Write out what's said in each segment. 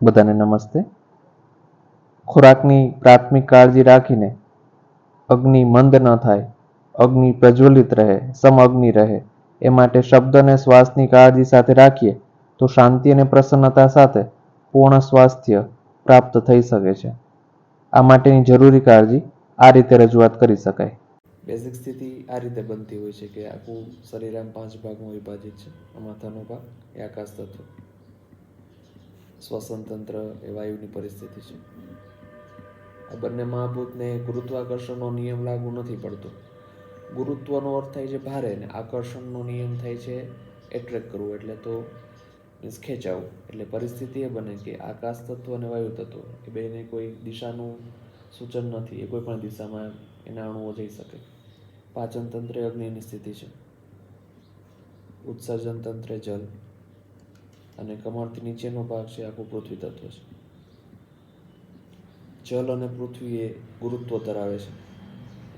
બધાને નમસ્તે. ખોરાકની પ્રાથમિક કાળજી રાખીને અગ્નિ મંદ ન થાય, અગ્નિ પ્રજ્વલિત રહે સમઅગ્નિ રહે, એ માટે શબ્દ અને શ્વાસની કાળજી સાથે રાખીએ તો શાંતિ અને પ્રસન્નતા સાથે પૂર્ણ સ્વાસ્થ્ય પ્રાપ્ત થઈ શકે છે. આ માટેની જરૂરી કાળજી આ રીતે રજૂઆત કરી શકાય. બેઝિક સ્થિતિ આ રીતે બનતી હોય છે કે આખું શરીર આમ પાંચ ભાગમાં વિભાજિત છે. માથાનો ભાગ, એ આકાશ તત્વ. શ્વસન તંત્ર એ વાયુની પરિસ્થિતિ છે. આ બંને મહાભૂતને ગુરુત્વાકર્ષણનો નિયમ લાગુ નથી પડતો. ગુરુત્વનો અર્થ થાય છે ભારે ને આકર્ષણનો નિયમ થાય છે એટ્રેક કરવું, એટલે તો મીન્સ ખેંચાવું. એટલે પરિસ્થિતિ એ બને કે આકાશ તત્વ અને વાયુ તત્વ એ બેને કોઈ દિશાનું સૂચન નથી, એ કોઈ પણ દિશામાં એના અણુઓ જઈ શકે. પાચન તંત્ર અગ્નિની સ્થિતિ છે. ઉત્સર્જન તંત્ર જલ. અને કમળથી નીચેનો ભાગ છે આખું પૃથ્વી તત્વ છે. જલ અને પૃથ્વી એ ગુરુત્વ ધરાવે છે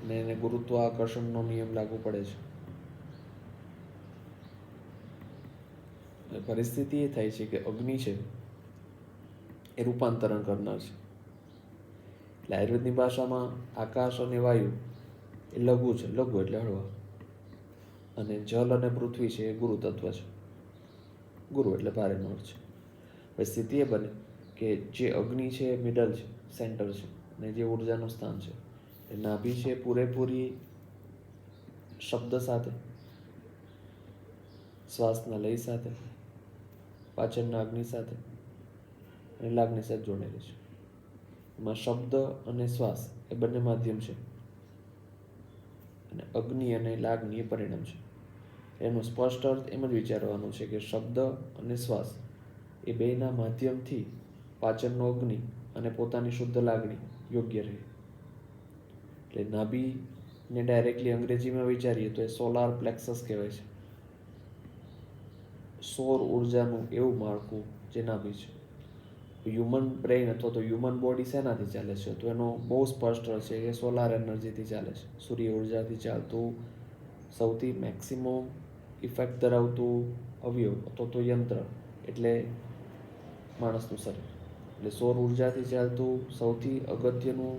અને એને ગુરુત્વ આકર્ષણનો નિયમ લાગુ પડે છે. પરિસ્થિતિ એ થાય છે કે અગ્નિ છે એ રૂપાંતરણ કરનાર છે. એટલે આયુર્વેદની ભાષામાં આકાશ અને વાયુ એ લઘુ છે, લઘુ એટલે હળવા. અને જલ અને પૃથ્વી છે એ ગુરુ તત્વ છે. ગુરુ એટલે ભારેનો અર્થ છે. હવે સ્થિતિ એ બને કે જે અગ્નિ છે એ મિડલ છે સેન્ટર છે અને જે ઉર્જાનું સ્થાન છે. એ નાભી છે પૂરેપૂરી શબ્દ સાથે, શ્વાસના લય સાથે, પાચનના અગ્નિ સાથે અને લાગણી સાથે જોડેલી છે. એમાં શબ્દ અને શ્વાસ એ બંને માધ્યમ છે. અને અગ્નિ અને લાગણી એ પરિણામ છે. એનો સ્પષ્ટ અર્થ એમ જ વિચારવાનો છે કે શબ્દ અને શ્વાસ એ બેના માધ્યમથી પાચનનો અગ્નિ અને પોતાની શુદ્ધ લાગણી યોગ્ય રહે. એટલે નાભીને ડાયરેક્ટલી અંગ્રેજીમાં વિચારીએ તો એ સોલાર પ્લેક્સસ કહેવાય છે. સૌર ઉર્જાનું એવું માળખું જે નાભી છે. હ્યુમન બ્રેઇન અથવા તો હ્યુમન બોડી શેનાથી ચાલે છે? તો એનો બહુ સ્પષ્ટ છે કે સોલાર એનર્જીથી ચાલે છે. સૂર્ય ઉર્જાથી ચાલતું સૌથી મેક્સિમમ ઇફેક્ટ ધરાવતું અવયવ અથવા તો યંત્ર એટલે માણસનું શરીર. એટલે સૌર ઉર્જાથી ચાલતું સૌથી અગત્યનું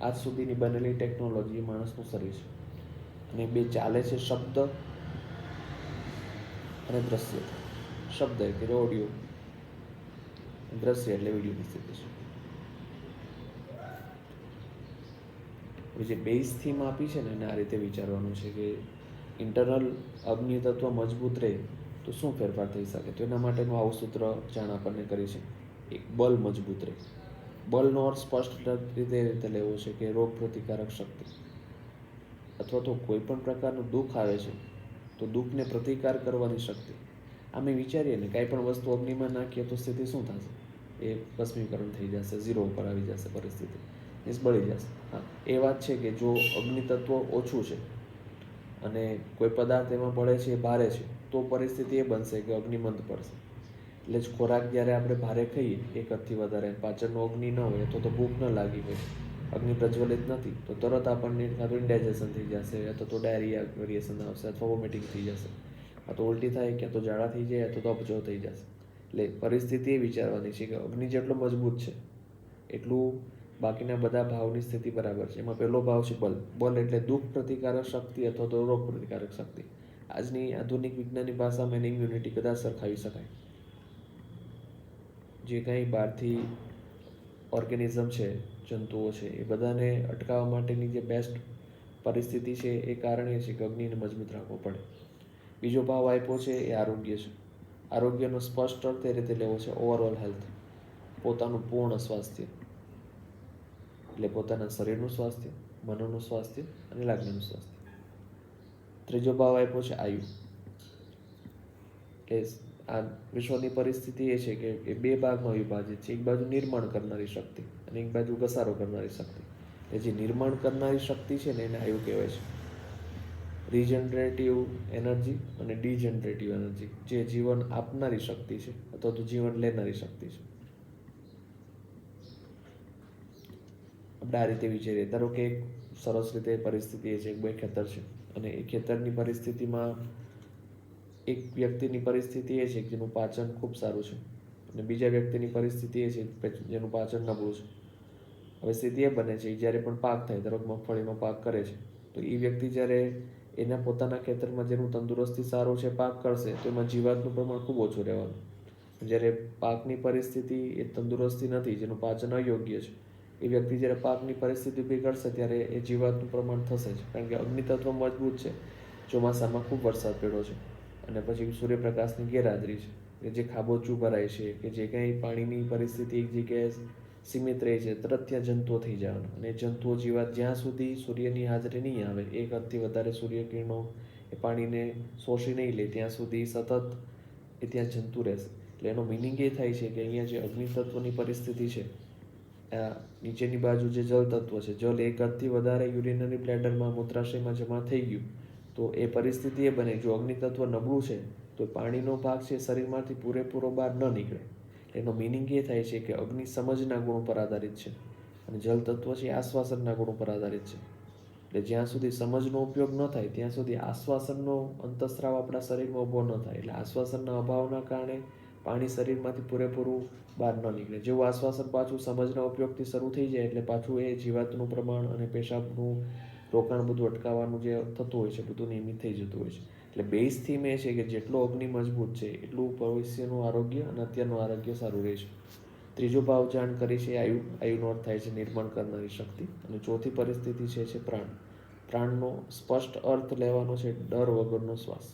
આજ સુધીની બનેલી ટેકનોલોજી માણસનું શરીર છે. અને બે ચાલે છે શબ્દ અને દ્રશ્ય. શબ્દ એટલે ઓડિયો દ્રશ્ય એટલે વિડીયોની સ્થિતિ છે હવે જે બેઝ થીમ આપી છે ને એને આ રીતે વિચારવાનું છે કે ઇન્ટરનલ અગ્નિ તત્વ મજબૂત રહે, તો શું ફેરફાર થઈ શકે? તો એના માટેનું આવું સૂત્ર જાણ આપણને કરી છે. એક બલ મજબૂત રહે. બલનો અર્થ સ્પષ્ટ રીતે રીતે લેવો છે કે રોગ પ્રતિકારક શક્તિ. અથવા તો કોઈ પણ પ્રકારનું દુઃખ આવે છે, તો દુઃખને પ્રતિકાર કરવાની શક્તિ. અમે વિચારીએ ને, કાંઈ પણ વસ્તુ અગ્નિમાં નાખીએ તો સ્થિતિ શું થશે? એ ભસ્મીકરણ થઈ જશે ઝીરો ઉપર આવી જશે પરિસ્થિતિ. મીન્સ બળી જશે. હા, એ વાત છે કે જો અગ્નિ તત્વ ઓછું છે અને કોઈ પદાર્થ એમાં પડે છે, એ ભારે છે, તો પરિસ્થિતિ એ બનશે કે અગ્નિમંદ પડશે. એટલે જ ખોરાક જ્યારે આપણે ભારે ખાઈએ એકથી વધારે પાચનનો અગ્નિ ન હોય તો તો ભૂખ ન લાગી હોય, અગ્નિ પ્રજ્વલિત નથી, તો તરત આપણને કાં તો ઇન્ડાઇજેશન થઈ જશે, અથવા તો ડાયરિયા વેરિએશન આવશે, અથવા વોમિટિંગ થઈ જશે. કાં તો ઉલટી થાય ક્યાં તો ઝાડા થઈ જાય, અથવા તો અપજો થઈ જશે. એટલે પરિસ્થિતિ એ વિચારવાની છે કે અગ્નિ જેટલો મજબૂત છે, એટલું બાકીના બધા ભાવની સ્થિતિ બરાબર છે. એમાં પહેલો ભાવ છે બલ. બલ એટલે દુઃખ પ્રતિકારક શક્તિ અથવા તો રોગ પ્રતિકારક શક્તિ. આજની આધુનિક વિજ્ઞાનની ભાષામાં એની ઇમ્યુનિટી કદાચ સરખાવી શકાય. જે કંઈ બહારથી ઓર્ગેનિઝમ છે, જંતુઓ છે, એ બધાને અટકાવવા માટેની જે બેસ્ટ પરિસ્થિતિ છે એ કારણ છે કે અગ્નિને મજબૂત રાખવો પડે. બીજો ભાવ આપ્યો છે એ આરોગ્ય છે. આરોગ્યનો સ્પષ્ટ અર્થ એ રીતે લેવો છે ઓવરઓલ હેલ્થ પોતાનું પૂર્ણ સ્વાસ્થ્ય. એટલે પોતાના શરીરનું સ્વાસ્થ્ય, મનોનું સ્વાસ્થ્ય અને લાગણીનું સ્વાસ્થ્ય. ત્રીજો ભાવ આપ્યો છે આયુ. એટલે આ વિશ્વની પરિસ્થિતિ એ છે કે એ બે ભાગમાં વિભાજિત છે. એક બાજુ નિર્માણ કરનારી શક્તિ અને એક બાજુ ઘસારો કરનારી શક્તિ. એ જે નિર્માણ કરનારી શક્તિ છે ને એને આયુ કહેવાય છે. રિજનરેટિવ એનર્જી અને ડિજનરેટિવ એનર્જી. જે જીવન આપનારી શક્તિ છે અથવા તો જીવન લેનારી શક્તિ છે. આપણે આ રીતે વિચારીએ, ધારો કે એક સરસ રીતે પરિસ્થિતિ એ છે, એક બે ખેતર છે અને એ ખેતરની પરિસ્થિતિમાં એક વ્યક્તિની પરિસ્થિતિ એ છે કે જેનું પાચન ખૂબ સારું છે. અને બીજા વ્યક્તિની પરિસ્થિતિ એ છે જેનું પાચન નબળું છે. હવે સ્થિતિ એ બને છે જ્યારે પણ પાક થાય, ધારો કે મગફળીનો પાક કરે છે, તો એ વ્યક્તિ જ્યારે એના પોતાના ખેતરમાં જેનું તંદુરસ્તી સારું છે, પાક કરશે, તો એમાં જીવાતનું પ્રમાણ ખૂબ ઓછું રહેવાનું. જ્યારે પાકની પરિસ્થિતિ એ તંદુરસ્તી નથી, જેનું પાચન અયોગ્ય છે એ વ્યક્તિ જ્યારે પાકની પરિસ્થિતિ બિગડશે ત્યારે એ જીવાતનું પ્રમાણ થશે જ. કારણ કે અગ્નિ તત્વ મજબૂત છે. ચોમાસામાં ખૂબ વરસાદ પડ્યો છે. અને પછી સૂર્યપ્રકાશની ગેરહાજરી છે. કે જે ખાબોચું ભરાય છે, કે જે કંઈ પાણીની પરિસ્થિતિ એક જગ્યાએ સીમિત રહે છે, તરત ત્યાં જંતુઓ થઈ જવાના. અને જંતુઓ જીવાત જ્યાં સુધી સૂર્યની હાજરી નહીં આવે, એક હદથી વધારે સૂર્યકિરણો એ પાણીને શોષી નહીં લે, ત્યાં સુધી સતત એ ત્યાં જંતુ રહેશે. એટલે એનો મિનિંગ એ થાય છે કે અહીંયા જે અગ્નિ તત્વની પરિસ્થિતિ છે નીચેની બાજુ જે જળ તત્વ છે જળ એક હદથી વધારે યુરિનરી બ્લેડરમાં મૂત્રાશયમાં જમા થઈ ગયું. તો એ પરિસ્થિતિ એ બને. જો અગ્નિ તત્વ નબળું છે, તો પાણીનો ભાગ છે શરીરમાંથી પૂરેપૂરો બહાર ન નીકળે. એનો મિનિંગ એ થાય છે કે અગ્નિ સમજના ગુણ પર આધારિત છે અને જલ તત્વ છે આશ્વાસનના ગુણ પર આધારિત છે. એટલે જ્યાં સુધી સમજનો ઉપયોગ ન થાય, ત્યાં સુધી આશ્વાસનનો અંતસ્રાવ આપણા શરીરમાં ઊભો ન થાય. એટલે આશ્વાસનના અભાવના કારણે પાણી શરીરમાંથી પૂરેપૂરું બહાર ન નીકળે. જેવું આશ્વાસન પાછું સમજના ઉપયોગથી શરૂ થઈ જાય એટલે પાછું એ જીવાતનું પ્રમાણ અને પેશાબનું રોકાણ બધું અટકાવવાનું જે થતું હોય છે, બધું નિયમિત થઈ જતું હોય છે. એટલે બેઝ થીમ એ છે કે જેટલો અગ્નિ મજબૂત છે, એટલું ભવિષ્યનું આરોગ્ય અને અત્યારનું આરોગ્ય સારું રહે છે ત્રીજો ભાવ જાણ કરી છે, આયુ, આયુનો અર્થ થાય છે નિર્માણ કરનારી શક્તિ. અને ચોથી પરિસ્થિતિ છે છે પ્રાણ. પ્રાણનો સ્પષ્ટ અર્થ લેવાનો છે ડર વગરનો શ્વાસ.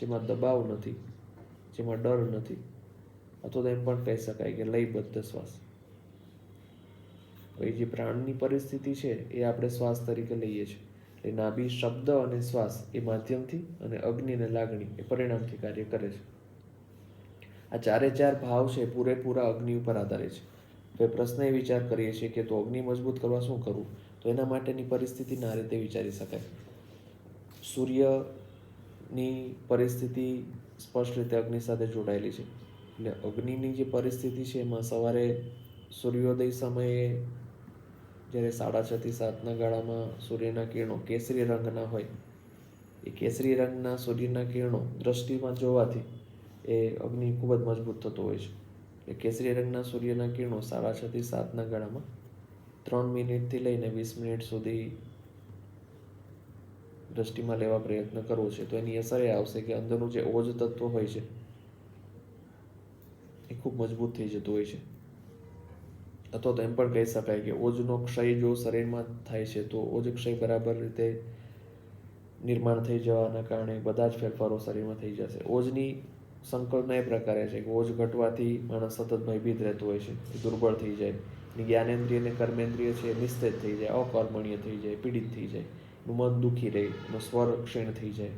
જેમાં દબાવ નથી, જેમાં ડર નથી. અથવા તો એમ પણ કહી શકાય કે લયબદ્ધ શ્વાસ. એ જે પ્રાણની પરિસ્થિતિ છે, એ આપણે શ્વાસ તરીકે લઈએ છીએ. નાભી શબ્દ અને શ્વાસ એ માધ્યમથી અને અગ્નિ અને લાગણી એ પરિણામથી કાર્ય કરે છે. આ ચારે ચાર ભાવ છે પૂરેપૂરા અગ્નિ ઉપર આધારિત છે. તો પ્રશ્ન એ વિચાર કરીએ છીએ કે તો અગ્નિ મજબૂત કરવા શું કરવું? તો એના માટેની પરિસ્થિતિને આ રીતે વિચારી શકાય. સૂર્યની પરિસ્થિતિ સ્પષ્ટ રીતે અગ્નિ સાથે જોડાયેલી છે. એટલે અગ્નિની જે પરિસ્થિતિ છે એમાં સવારે સૂર્યોદય સમયે જ્યારે સાડા છથી સાતના ગાળામાં સૂર્યના કિરણો કેસરી રંગના હોય, એ કેસરી રંગના સૂર્યના કિરણો દ્રષ્ટિમાં જોવાથી એ અગ્નિ ખૂબ જ મજબૂત થતો હોય છે. એ કેસરી રંગના સૂર્યના કિરણો સાડા છથી સાતના ગાળામાં ત્રણ મિનિટથી લઈને વીસ મિનિટ સુધી દ્રષ્ટિમાં લેવા પ્રયત્ન કરવો છે. તો એની અસર એ આવશે કે અંદરનું જે ઓજ તત્વ હોય છે એ ખૂબ મજબૂત થઈ જતું હોય છે. અથવા તો એમ પણ કહી શકાય કે ઓજનો ક્ષય જો શરીરમાં થાય છે, તો ઓજ ક્ષય બરાબર રીતે નિર્માણ થઈ જવાના કારણે બધા જ ફેરફારો શરીરમાં થઈ જશે. ઓજની સંકલ્પના એ પ્રકારે છે કે ઓજ ઘટવાથી માણસ સતત ભયભીત રહેતો હોય છે દુર્બળ થઈ જાય. જ્ઞાનેન્દ્રિય અને કર્મેન્દ્રિય છે નિસ્તેજ થઈ જાય, અકર્મણીય થઈ જાય, પીડિત થઈ જાય મન દુઃખી રહે, એનો સ્વર ક્ષીણ થઈ જાય.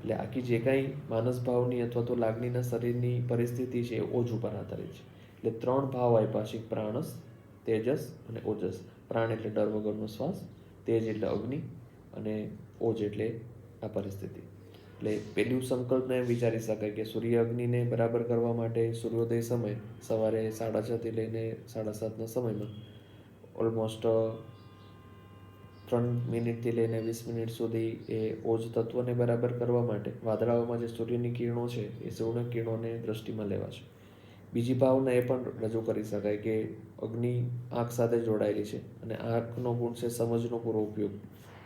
એટલે આખી જે કાંઈ માનસ ભાવની અથવા તો લાગણીના શરીરની પરિસ્થિતિ છે એ ઓજ ઉપર આધારિત છે. એટલે ત્રણ ભાવ આપ્યા છે. પ્રાણસ, તેજસ અને ઓજસ. પ્રાણ એટલે ડર વગરનો શ્વાસ, તેજ એટલે અગ્નિ અને ઓજ એટલે આ પરિસ્થિતિ. એટલે પેલું સંકલ્પને એમ વિચારી શકાય કે સૂર્ય અગ્નિને બરાબર કરવા માટે સૂર્યોદય સમય સવારે સાડા છથી લઈને સાડા સાતના સમયમાં ઓલમોસ્ટ ત્રણ મિનિટથી લઈને વીસ મિનિટ સુધી એ ઓજ તત્વને બરાબર કરવા માટે વાદળાઓમાં જે સૂર્યની કિરણો છે, એ સૂર્ય કિરણોને દ્રષ્ટિમાં લેવા છે. બીજી ભાવના એ પણ રજૂ કરી શકાય કે અગ્નિ આંખ સાથે જોડાયેલી છે અને આંખનો ગુણ છે સમજનો પૂરો ઉપયોગ.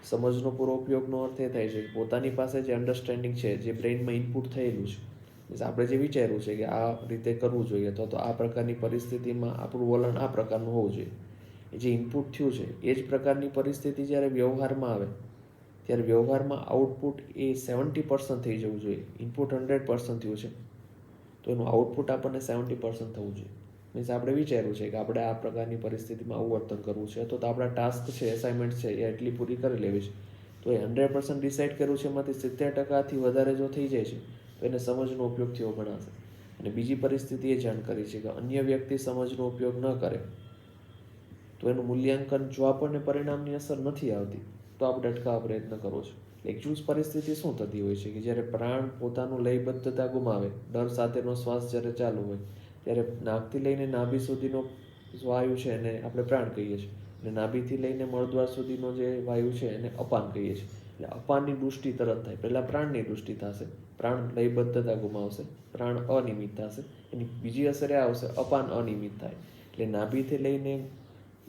સમજનો પૂરો ઉપયોગનો અર્થ એ થાય છે કે પોતાની પાસે જે અન્ડરસ્ટેન્ડિંગ છે, જે બ્રેઇનમાં ઇનપુટ થયેલું છે આપણે જે વિચાર્યું છે કે આ રીતે કરવું જોઈએ અથવા તો આ પ્રકારની પરિસ્થિતિમાં આપણું વલણ આ પ્રકારનું હોવું જોઈએ. જે ઇનપુટ થયું છે, એ જ પ્રકારની પરિસ્થિતિ જ્યારે વ્યવહારમાં આવે, ત્યારે વ્યવહારમાં આઉટપુટ એ સેવન્ટી પર્સન્ટ થઈ જવું જોઈએ. ઇનપુટ હંડ્રેડ પર્સન્ટ થયું છે. તો એનું આઉટપુટ આપણને સેવન્ટી પર્સન્ટ થવું જોઈએ. મીન્સ આપણે વિચાર્યું છે કે આપણે આ પ્રકારની પરિસ્થિતિમાં આવું વર્તન કરવું છે. તો આપણા ટાસ્ક છે એસાઇનમેન્ટ છે, એ એટલી પૂરી કરી લેવી છે. તો એ હંડ્રેડ પર્સન્ટ ડિસાઇડ કર્યું છે એમાંથી સિત્તેર ટકાથી વધારે જો થઈ જાય છે, તો એને સમજનો ઉપયોગ થયો ગણાશે અને બીજી પરિસ્થિતિ એ જાણ કરી છે કે અન્ય વ્યક્તિ સમજનો ઉપયોગ ન કરે. તો એનું મૂલ્યાંકન જો આપણને પરિણામની અસર નથી આવતી, તો આપણે અટકાવવા પ્રયત્ન કરવો છે. એક્ચ્યુઅલ પરિસ્થિતિ શું થતી હોય છે કે જ્યારે પ્રાણ પોતાનું લયબદ્ધતા ગુમાવે, ડર સાથેનો શ્વાસ જ્યારે ચાલુ હોય, ત્યારે નાકથી લઈને નાભી સુધીનો વાયુ છે એને આપણે પ્રાણ કહીએ છીએ. અને નાભીથી લઈને મળદ્વાર સુધીનો જે વાયુ છે એને અપાન કહીએ છીએ. એટલે અપાનની દૃષ્ટિ તરત થાય. પહેલાં પ્રાણની દૃષ્ટિ થશે. પ્રાણ લયબદ્ધતા ગુમાવશે. પ્રાણ અનિયમિત થશે. એની બીજી અસર એ આવશે. અપાન અનિયમિત થાય. એટલે નાભીથી લઈને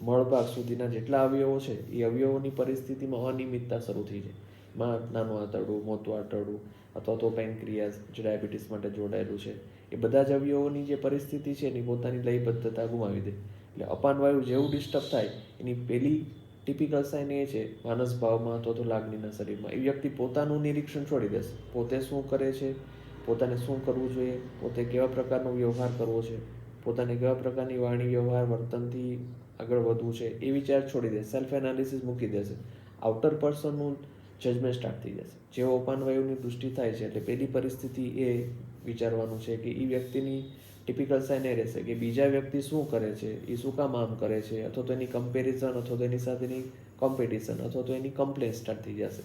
મળભાગ સુધીના જેટલા અવયવો છે, એ અવયવોની પરિસ્થિતિમાં અનિયમિતતા શરૂ થઈ જાય. માં નાનું આંતરડું, મોટું આંતરડું અથવા તો પેન્ક્રિયાસ, જે ડાયાબિટીસ માટે જોડાયેલું છે, એ બધા જ અવયવોની જે પરિસ્થિતિ છે, એની પોતાની લયબદ્ધતા ગુમાવી દે. એટલે અપાન વાયુ જેવું ડિસ્ટર્બ થાય, એની પહેલી ટિપિકલ સાઇન એ છે, માનસ ભાવમાં અથવા તો લાગણીના શરીરમાં. એ વ્યક્તિ પોતાનું નિરીક્ષણ છોડી દેશે. પોતે શું કરે છે? પોતાને શું કરવું જોઈએ? પોતે કેવા પ્રકારનો વ્યવહાર કરવો છે? પોતાને કેવા પ્રકારની વાણી વ્યવહાર વર્તનથી આગળ વધવું છે એ વિચાર છોડી દે સેલ્ફ એનાલિસિસ મૂકી દેશે. આઉટર પર્સનનું જજમેન્ટ સ્ટાર્ટ થઈ જશે. જે ઓપાન વાયુની દૃષ્ટિ થાય છે એટલે પહેલી પરિસ્થિતિ એ વિચારવાનું છે કે એ વ્યક્તિની ટિપિકલ સાઇન એ રહેશે કે બીજા વ્યક્તિ શું કરે છે એ શું કામ આમ કરે છે, અથવા તો એની કમ્પેરિઝન અથવા તો એની સાથેની કોમ્પિટિશન અથવા તો એની કમ્પ્લેન સ્ટાર્ટ થઈ જશે.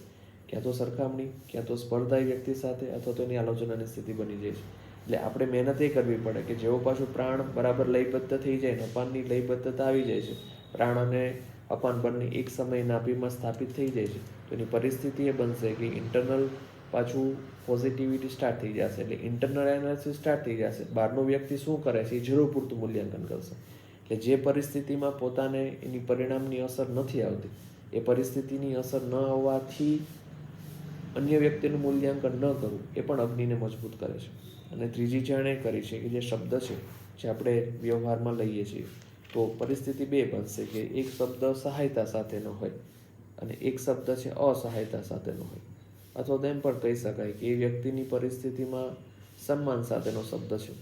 ક્યાં તો સરખામણી, ક્યાં તો સ્પર્ધા વ્યક્તિ સાથે, અથવા તો એની આલોચનાની સ્થિતિ બની જાય છે. એટલે આપણે મહેનત એ કરવી પડે કે જેવો પાછું પ્રાણ બરાબર લયબદ્ધ થઈ જાય ને અપાનની લયબદ્ધતા આવી જાય છે. પ્રાણ અને અપાન બંને એક સમયે નાભીમાં સ્થાપિત થઈ જાય છે. તો એની પરિસ્થિતિ એ બનશે કે ઇન્ટરનલ પાછું પોઝિટિવિટી સ્ટાર્ટ થઈ જશે એટલે ઇન્ટરનલ એનાલિસિસ સ્ટાર્ટ થઈ જશે. બહારનો વ્યક્તિ શું કરે છે એ જરૂર પૂરતું મૂલ્યાંકન કરશે. એટલે જે પરિસ્થિતિમાં પોતાને એની પરિણામની અસર નથી આવતી, એ પરિસ્થિતિની અસર ન આવવાથી અન્ય વ્યક્તિનું મૂલ્યાંકન ન કરવું એ પણ અગ્નિને મજબૂત કરે છે. અને ત્રીજી જાણે કરી છે કે જે શબ્દ છે, જે આપણે વ્યવહારમાં લઈએ છીએ, તો પરિસ્થિતિ બે બનશે કે એક શબ્દ સહાયતા સાથેનો હોય અને એક શબ્દ છે અસહાયતા સાથેનો હોય. અથવા તો એમ પણ કહી શકાય કે એ વ્યક્તિની પરિસ્થિતિમાં સન્માન સાથેનો શબ્દ છે,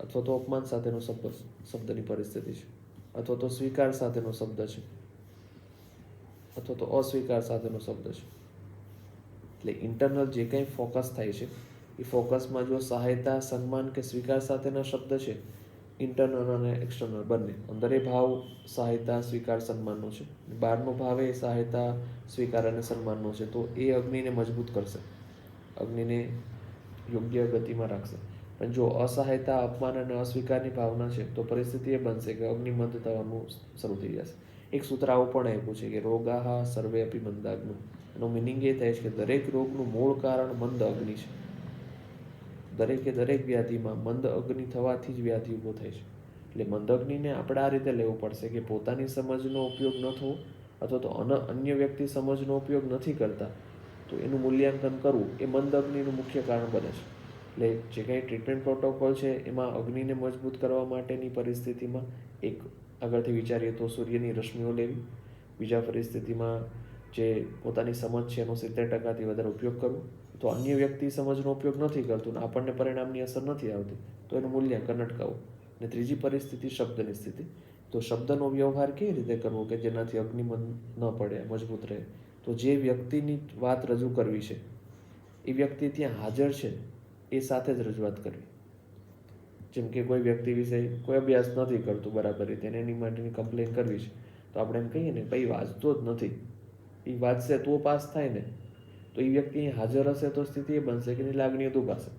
અથવા તો અપમાન સાથેનો શબ્દ, શબ્દની પરિસ્થિતિ છે, અથવા તો સ્વીકાર સાથેનો શબ્દ છે, અથવા તો અસ્વીકાર સાથેનો શબ્દ છે. એટલે ઇન્ટરનલ જે કંઈ ફોકસ થાય છે એ ફોકસમાં જો સહાયતા, સન્માન કે સ્વીકાર સાથેના શબ્દ છે ઇન્ટરનલ અને એક્સટર્નલ બંને. અંદર ભાવ, સહાયતા, સ્વીકાર, સન્માનનો છે. બહારનો ભાવ એ સહાયતા, સ્વીકાર અને સન્માનનો છે. તો એ અગ્નિને મજબૂત કરશે. અગ્નિને યોગ્ય ગતિમાં રાખશે. પણ જો અસહાયતા, અપમાન અને અસ્વીકારની ભાવના છે, તો પરિસ્થિતિ એ બનશે કે અગ્નિ મંદ થવાનું શરૂ થઈ જશે. એક સૂત્ર આવું પણ આપ્યું છે કે રોગાહ સર્વે અપી મંદાગ્નો. એનો મિનિંગ એ થાય છે કે દરેક રોગનું મૂળ કારણ મંદ અગ્નિ છે. દરેકે દરેક વ્યાધિમાં મંદ અગ્નિ થવાથી જ વ્યાધિ ઊભો થાય છે. એટલે મંદ અગ્નિને આપણે આ રીતે લેવું પડશે કે પોતાની સમજનો ઉપયોગ ન થવો અથવા તો અન, અન્ય વ્યક્તિ સમજનો ઉપયોગ નથી કરતા, તો એનું મૂલ્યાંકન કરવું એ મંદ અગ્નિનું મુખ્ય કારણ બને છે. એટલે જે કંઈ ટ્રીટમેન્ટ પ્રોટોકોલ છે, એમાં અગ્નિને મજબૂત કરવા માટેની પરિસ્થિતિમાં એક આગળથી વિચારીએ તો સૂર્યની રશ્મિઓ લેવી. બીજા પરિસ્થિતિમાં જે પોતાની સમજ છે એનો સિત્તેર ટકાથી વધારે ઉપયોગ કરવો. તો અન્ય વ્યક્તિ સમજનો ઉપયોગ નથી કરતું ને આપણને પરિણામની અસર નથી આવતી, તો એનું મૂલ્યાંકન અટકાવવું ને ત્રીજી પરિસ્થિતિ, શબ્દની સ્થિતિ. તો શબ્દનો વ્યવહાર કેવી રીતે કરવો કે જેનાથી અગ્નિમન ન પડે, મજબૂત રહે? તો જે વ્યક્તિની વાત રજૂ કરવી છે, એ વ્યક્તિ ત્યાં હાજર છે, એ સાથે જ રજૂઆત કરવી. જેમ કે કોઈ વ્યક્તિ વિશે કોઈ અભ્યાસ નથી કરતું બરાબર રીતે એને એની માટેની કમ્પ્લેન કરવી છે. તો આપણે એમ કહીએ ને, ભાઈ, વાંચતો જ નથી. એ વાંચશે તો પાસ થાય ને. તો એ વ્યક્તિ હાજર હશે તો સ્થિતિ એ બનશે કે એની લાગણીઓ દુભાશે.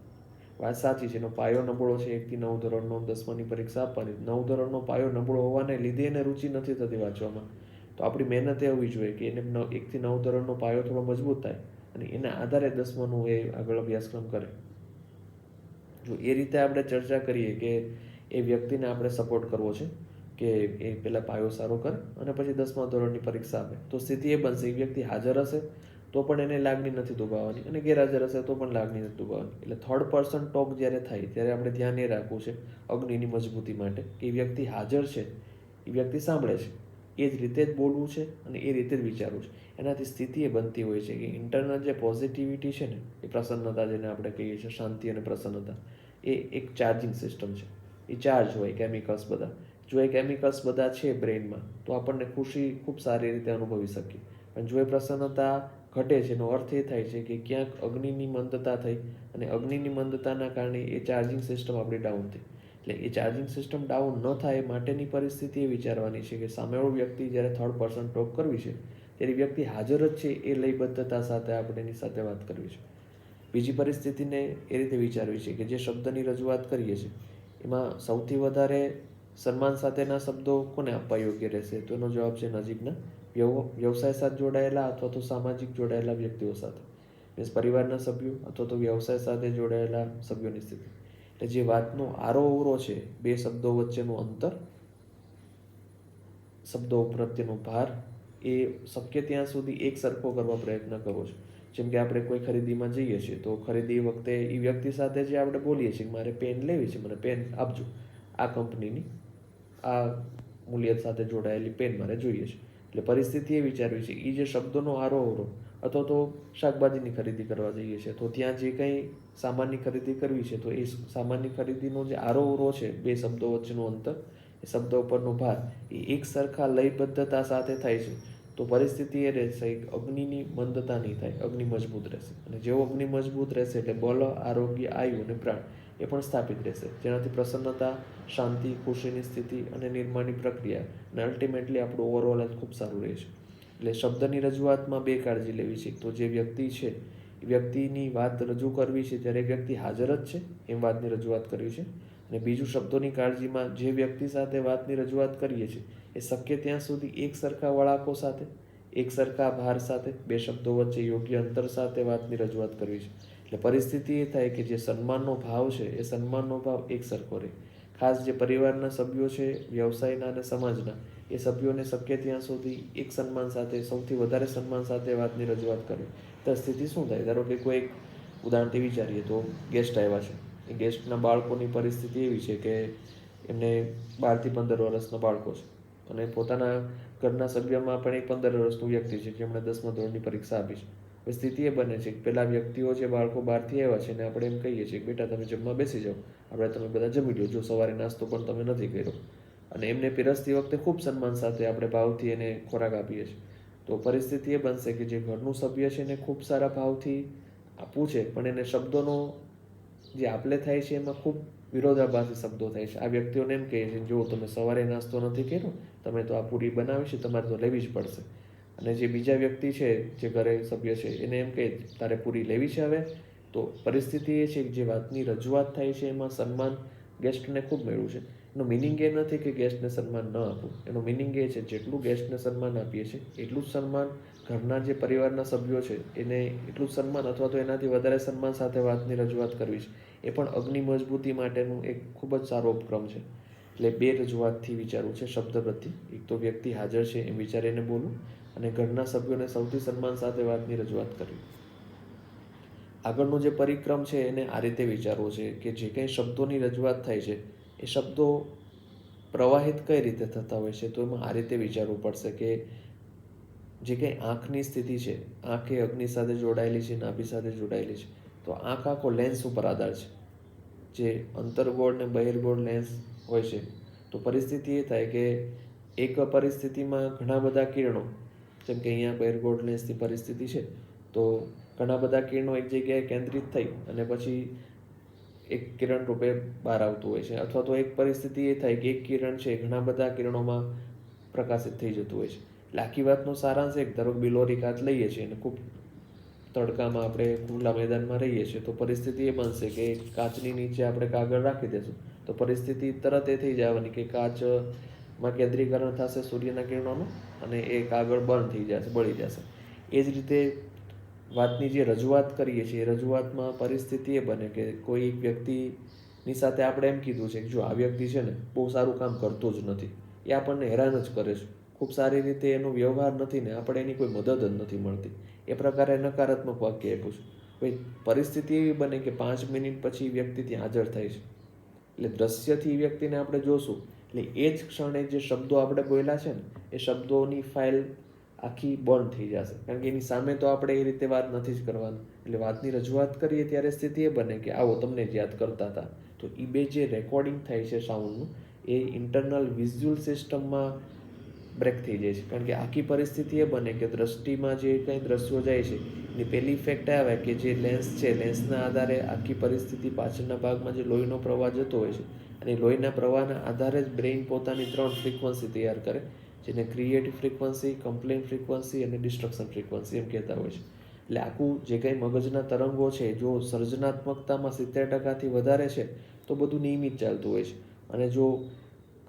વાત સાચી છે, એનો પાયો નબળો છે એકથી નવ ધોરણનો દસમાની પરીક્ષા આપવાની. નવ ધોરણનો પાયો નબળો હોવાને લીધે એને રુચિ નથી થતી વાંચવામાં. તો આપણી મહેનત એ હોવી જોઈએ કે એને એકથી નવ ધોરણનો પાયો થોડો મજબૂત થાય અને એના આધારે દસમાનું એ આગળ અભ્યાસક્રમ કરે. જો એ રીતે આપણે ચર્ચા કરીએ કે એ વ્યક્તિને આપણે સપોર્ટ કરવો છે કે એ પહેલાં પાયો સારો કરે અને પછી દસમા ધોરણની પરીક્ષા આપે. તો સ્થિતિ એ બનશે એ વ્યક્તિ હાજર હશે તો પણ એને લાગણી નથી દુભાવવાની અને ગેરહાજર હશે તો પણ લાગણી નથી દુભાવવાની. એટલે થર્ડ પર્સન ટોક જ્યારે થાય, ત્યારે આપણે ધ્યાન એ રાખવું છે અગ્નિની મજબૂતી માટે કે એ વ્યક્તિ હાજર છે, એ વ્યક્તિ સાંભળે છે. એ જ રીતે જ બોલવું છે અને એ રીતે જ વિચારવું છે. એનાથી સ્થિતિ એ બનતી હોય છે કે ઇન્ટરનલ જે પોઝિટિવિટી છે ને, એ પ્રસન્નતા જેને આપણે કહીએ છીએ, શાંતિ અને પ્રસન્નતા, એ એક ચાર્જિંગ સિસ્ટમ છે. એ ચાર્જ હોય કેમિકલ્સ બધા. જો એ કેમિકલ્સ બધા છે બ્રેઇનમાં તો આપણને ખુશી ખૂબ સારી રીતે અનુભવી શકીએ. પણ જો એ પ્રસન્નતા ઘટે છે. એનો અર્થ એ થાય છે કે ક્યાંક અગ્નિની મંદતા થઈ અને અગ્નિની મંદતાના કારણે એ ચાર્જિંગ સિસ્ટમ આપણી ડાઉન થઈ. એટલે એ ચાર્જિંગ સિસ્ટમ ડાઉન ન થાય માટેની પરિસ્થિતિ એ વિચારવાની છે કે સામેવાળો વ્યક્તિ જ્યારે થર્ડ પર્સન ટોક કરવી છે, ત્યારે વ્યક્તિ હાજર જ છે એ લયબદ્ધતા સાથે આપણે એની સાથે વાત કરવી છે. બીજી પરિસ્થિતિને એ રીતે વિચારવી છે કે જે શબ્દની રજૂઆત કરીએ છીએ, એમાં સૌથી વધારે સન્માન સાથેના શબ્દો કોને આપવા યોગ્ય રહેશે? તો એનો જવાબ છે નજીકના વ્યવસાય સાથે જોડાયેલા અથવા તો સામાજિક જોડાયેલા વ્યક્તિઓ સાથે. મીન્સ પરિવારના સભ્યો અથવા તો વ્યવસાય સાથે જોડાયેલા સભ્યોની સ્થિતિ. એટલે જે વાતનો આરો અવરો છે, બે શબ્દો વચ્ચેનું અંતર, શબ્દો પ્રત્યેનો ભાર, એ શક્ય ત્યાં સુધી એક સરખો કરવા પ્રયત્ન કરવો છે. જેમ કે આપણે કોઈ ખરીદીમાં જઈએ છીએ, તો ખરીદી વખતે એ વ્યક્તિ સાથે જે આપણે બોલીએ છીએ મારે પેન લેવી છે, મને પેન આપજો. આ કંપનીની આ મૂલ્ય સાથે જોડાયેલી પેન મારે જોઈએ છે. એટલે પરિસ્થિતિ એ વિચારવી છે એ જે શબ્દોનો આરો અવરો, અથવા તો શાકભાજીની ખરીદી કરવા જઈએ છીએ, તો ત્યાં જે કંઈ સામાનની ખરીદી કરવી છે, તો એ સામાનની ખરીદીનો જે આરો અવરો છે, બે શબ્દો વચ્ચેનું અંતર, એ શબ્દો ઉપરનો ભાર, એ એક સરખા લયબદ્ધતા સાથે થાય છે. તો પરિસ્થિતિ એ રહેશે અગ્નિની મંદતા નહીં થાય, અગ્નિ મજબૂત રહેશે. અને જેવો અગ્નિ મજબૂત રહેશે એટલે બલ આરોગ્ય, આયુ અને પ્રાણ એ પણ સ્થાપિત રહેશે. જેનાથી પ્રસન્નતા, શાંતિ, ખુશીની સ્થિતિ અને નિર્માણની પ્રક્રિયા અને અલ્ટિમેટલી આપણું ઓવરઓલ હેલ્થ ખૂબ સારું રહે છે. એટલે શબ્દની રજૂઆતમાં બે કાળજી લેવી છે. તો જે વ્યક્તિ છે વ્યક્તિની વાત રજૂ કરવી છે ત્યારે વ્યક્તિ હાજર જ છે એમ વાતની રજૂઆત કરવી છે. અને બીજું શબ્દોની કાળજીમાં જે વ્યક્તિ સાથે વાતની રજૂઆત કરીએ છીએ એ શક્ય ત્યાં સુધી એક સરખા વળાંકો સાથે, એક સરખા ભાર સાથે, બે શબ્દો વચ્ચે યોગ્ય અંતર સાથે વાતની રજૂઆત કરવી છે. એટલે પરિસ્થિતિ એ થાય કે જે સન્માનનો ભાવ છે, એ સન્માનનો ભાવ એક સરખો રહે. ખાસ જે પરિવારના સભ્યો છે, વ્યવસાયના અને સમાજના, એ સભ્યોને શક્ય ત્યાં સુધી એક સન્માન સાથે, સૌથી વધારે સન્માન સાથે વાતની રજૂઆત કરવી. તો સ્થિતિ શું થાય? ધારો કે કોઈ ઉદાહરણથી વિચારીએ તો ગેસ્ટ આવ્યા છે. એ ગેસ્ટના બાળકોની પરિસ્થિતિ એવી છે કે એમને બારથી પંદર વર્ષના બાળકો છે. અને પોતાના ઘરના સભ્યમાં પણ એક પંદર વર્ષનું વ્યક્તિ છે જેમણે દસમા ધોરણની પરીક્ષા આપી છે. હવે સ્થિતિ એ બને છે કે પેલા વ્યક્તિઓ જે બાળકો બહારથી આવ્યા છે ને આપણે એમ કહીએ છીએ કે બેટા તમે જમવા બેસી જાઓ. આપણે તમે બધા જમી લો. જો સવારે નાસ્તો પણ તમે નથી કર્યો. અને એમને પીરસતી વખતે ખૂબ સન્માન સાથે આપણે ભાવથી એને ખોરાક આપીએ છીએ. તો પરિસ્થિતિ એ બનશે કે જે ઘરનું સભ્ય છે એને ખૂબ સારા ભાવથી આપવું છે. પણ એને શબ્દોનો જે આપલે થાય છે એમાં ખૂબ વિરોધાભાસી શબ્દો થાય છે. આ વ્યક્તિઓને એમ કહે છે જો તમે સવારે નાસ્તો નથી કર્યો, તમે તો આ પૂરી બનાવી છે, તમારે તો લેવી જ પડશે. અને જે બીજા વ્યક્તિ છે, જે ઘરે સભ્ય છે, એને એમ કહે, તારે પૂરી લેવી છે હવે? તો પરિસ્થિતિ એ છે કે જે વાતની રજૂઆત થાય છે, એમાં સન્માન ગેસ્ટને ખૂબ મળ્યું છે. એનો મિનિંગ એ નથી કે ગેસ્ટને સન્માન ન આપવું. એનો મિનિંગ એ છે, જેટલું ગેસ્ટને સન્માન આપીએ છીએ, એટલું જ સન્માન ઘરના જે પરિવારના સભ્યો છે, એને એટલું જ સન્માન અથવા તો એનાથી વધારે સન્માન સાથે વાતની રજૂઆત કરવી છે. એ પણ અગ્નિ મજબૂતી માટેનું એક ખૂબ જ સારો ઉપક્રમ છે. એટલે બે રજૂઆતથી વિચારવું છે શબ્દ પ્રત્યે. એક તો વ્યક્તિ હાજર છે એમ વિચારીને બોલવું અને ઘરના સભ્યોને સૌથી સન્માન સાથે વાતની રજૂઆત કરવી. આગળનો જે પરિક્રમ છે એને આ રીતે વિચારવો છે કે જે કંઈ શબ્દોની રજૂઆત થાય છે, એ શબ્દો પ્રવાહિત કઈ રીતે થતા હોય છે, તો એમાં આ રીતે વિચારવું પડશે કે જે કંઈ આંખની સ્થિતિ છે, આંખ એ અગ્નિ સાથે જોડાયેલી છે, નાભી સાથે જોડાયેલી છે તો આંખ આખો લેન્સ ઉપર આધાર છે. જે અંતર્ગોળ ને બહિર્ગોળ લેન્સ હોય છે. તો પરિસ્થિતિ એ થાય કે એક પરિસ્થિતિમાં ઘણા બધા કિરણો, જેમ કે અહીંયા બહિર્ગોળ લેન્સની પરિસ્થિતિ છે, તો ઘણા બધા કિરણો એક જગ્યાએ કેન્દ્રિત થઈ અને પછી એક કિરણ રૂપે બહાર આવતું હોય છે. અથવા તો એક પરિસ્થિતિ એ થાય કે એક કિરણ છે ઘણા બધા કિરણોમાં પ્રકાશિત થઈ જતું હોય છે. એટલે આખી વાતનો સારાંશ એક ધારો બિલોરી કાચ લઈએ છીએ અને ખૂબ તડકામાં આપણે ખુલ્લા મેદાનમાં રહીએ છીએ, તો પરિસ્થિતિ એ બનશે કે કાચની નીચે આપણે કાગળ રાખી દેશું. તો પરિસ્થિતિ તરત એ થઈ જવાની કે કાચમાં કેન્દ્રીકરણ થશે સૂર્યના કિરણોનું અને એ કાગળ બર્ન થઈ જશે, બળી જશે. એ જ રીતે વાતની જે રજૂઆત કરીએ છીએ, એ રજૂઆતમાં પરિસ્થિતિ એ બને કે કોઈ વ્યક્તિની સાથે આપણે એમ કીધું છે કે જો આ વ્યક્તિ છે ને બહુ સારું કામ કરતો જ નથી, એ આપણને હેરાન જ કરે છે. ખૂબ સારી રીતે એનો વ્યવહાર નથી ને આપણે એની કોઈ મદદ જ નથી મળતી. એ પ્રકારે નકારાત્મક વાક્ય આપ્યું છે. ભાઈ પરિસ્થિતિ એવી બને કે પાંચ મિનિટ પછી વ્યક્તિ ત્યાં હાજર થાય છે. એટલે દ્રશ્યથી વ્યક્તિને આપણે જોશું. એટલે એ જ ક્ષણે જે શબ્દો આપણે બોલ્યા છે ને, એ શબ્દોની ફાઇલ આખી બંધ થઈ જશે. કારણ કે એની સામે તો આપણે એ રીતે વાત નથી જ કરવાની. એટલે વાતની રજૂઆત કરીએ ત્યારે સ્થિતિ એ બને કે આવો તમને જ યાદ કરતા હતા. તો એ બે જે રેકોર્ડિંગ થાય છે સાઉન્ડનું એ ઇન્ટરનલ વિઝ્યુઅલ સિસ્ટમમાં બ્રેક થઈ જાય છે. કારણ કે આખી પરિસ્થિતિ એ બને કે દ્રષ્ટિમાં જે કંઈ દ્રશ્યો જાય છે, એની પહેલી ઇફેક્ટ આવે કે જે લેન્સ છે લેન્સના આધારે આખી પરિસ્થિતિ પાછળના ભાગમાં જે લોહીનો પ્રવાહ જતો હોય છે, અને લોહીના પ્રવાહના આધારે જ બ્રેઇન પોતાની ત્રણ ફ્રીક્વન્સી તૈયાર કરે, જેને ક્રિએટિવ ફ્રીક્વન્સી કમ્પ્લેન ફ્રીક્વન્સી અને ડિસ્ટ્રક્શન ફ્રીક્વન્સી એમ કહેતા હોય છે. એટલે આખું જે કંઈ મગજના તરંગો છે, જો સર્જનાત્મકતામાં સિત્તેર ટકાથી વધારે છે, તો બધું નિયમિત ચાલતું હોય છે. અને જો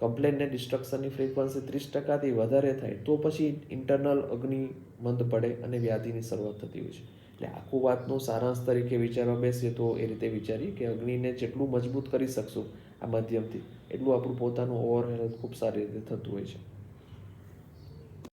કમ્પ્લેન ને ડિસ્ટ્રક્શનની ફ્રીક્વન્સી ત્રીસ ટકાથી વધારે થાય, તો પછી ઇન્ટરનલ અગ્નિ મંદ પડે અને વ્યાધિની શરૂઆત થતી હોય છે. એટલે આખું વાતનું સારાંશ તરીકે વિચારવા બેસીએ તો એ રીતે વિચારીએ કે અગ્નિને જેટલું મજબૂત કરી શકશું આ માધ્યમથી, એટલું આપણું પોતાનું ઓવર હેલ્થ ખૂબ સારી રીતે થતું હોય છે.